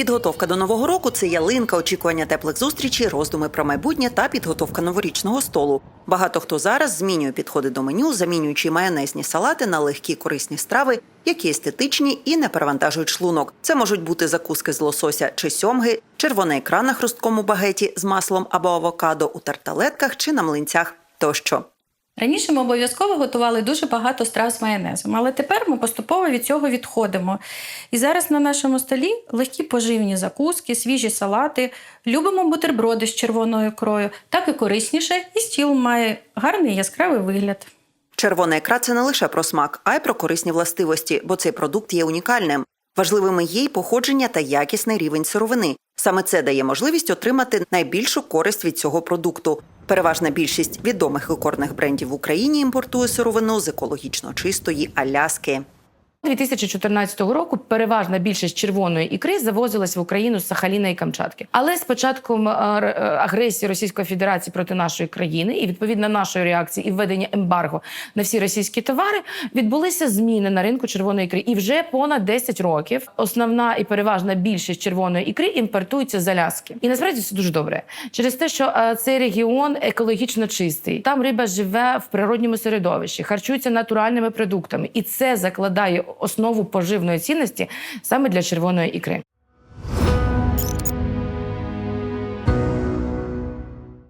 Підготовка до нового року це ялинка, очікування теплих зустрічей, роздуми про майбутнє та підготовка новорічного столу. Багато хто зараз змінює підходи до меню, замінюючи майонезні салати на легкі корисні страви, які естетичні і не перевантажують шлунок. Це можуть бути закуски з лосося чи сьомги, червона ікра на хрусткому багеті з маслом або авокадо у тарталетках чи на млинцях тощо. Раніше ми обов'язково готували дуже багато страв з майонезом, але тепер ми поступово від цього відходимо. І зараз на нашому столі легкі поживні закуски, свіжі салати, любимо бутерброди з червоною ікрою, так і корисніше, і стіл має гарний яскравий вигляд. Червона ікра це не лише про смак, а й про корисні властивості, бо цей продукт є унікальним. Важливими є й походження та якісний рівень сировини. Саме це дає можливість отримати найбільшу користь від цього продукту. Переважна більшість відомих ікорних брендів в Україні імпортує сировину з екологічно чистої Аляски. 2014 року переважна більшість червоної ікри завозилась в Україну з Сахаліна і Камчатки. Але з початком е, е, агресії Російської Федерації проти нашої країни і відповідно нашої реакції і введення ембарго на всі російські товари відбулися зміни на ринку червоної ікри. І вже понад 10 років основна і переважна більшість червоної ікри імпортується з Аляски. І насправді це дуже добре через те, що е, цей регіон екологічно чистий. Там риба живе в природньому середовищі, харчується натуральними продуктами, і це закладає основу поживної цінності саме для червоної ікри.